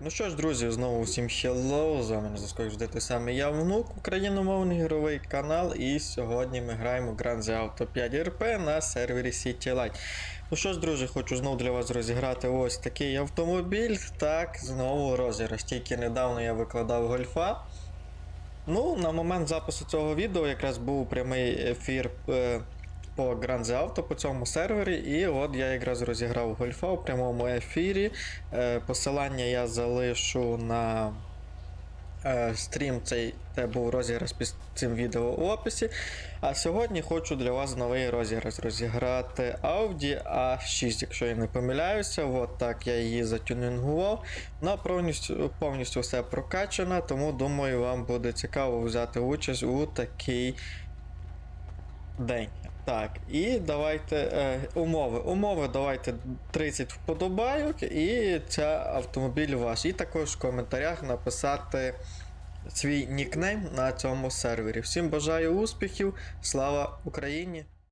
Ну що ж, друзі, знову всім hello, з вами на зв'язку той самий я внук, україномовний ігровий канал, і сьогодні ми граємо Grand Theft Auto 5 RP на сервері City Light. Ну що ж, друзі, хочу знову для вас розіграти ось такий автомобіль. Так, знову розіграш. Тільки недавно я викладав гольфа. Ну, на момент запису цього відео якраз був прямий ефір е, по Grand Auto по цьому сервері, і от я якраз розіграв гольфа у прямому ефірі. Е, посилання я залишу на е, стрім цей, де був розіграш під цим відео у описі. А сьогодні хочу для вас новий розіграш розіграти Audi A6, якщо я не помиляюся. От так я її затюнінгував. Вона повністю, повністю все прокачана, тому думаю, вам буде цікаво взяти участь у такий день. Так, і давайте е, умови. Умови давайте 30 вподобайок, і це автомобіль ваш. І також в коментарях написати свій нікнейм на цьому сервері. Всім бажаю успіхів, слава Україні!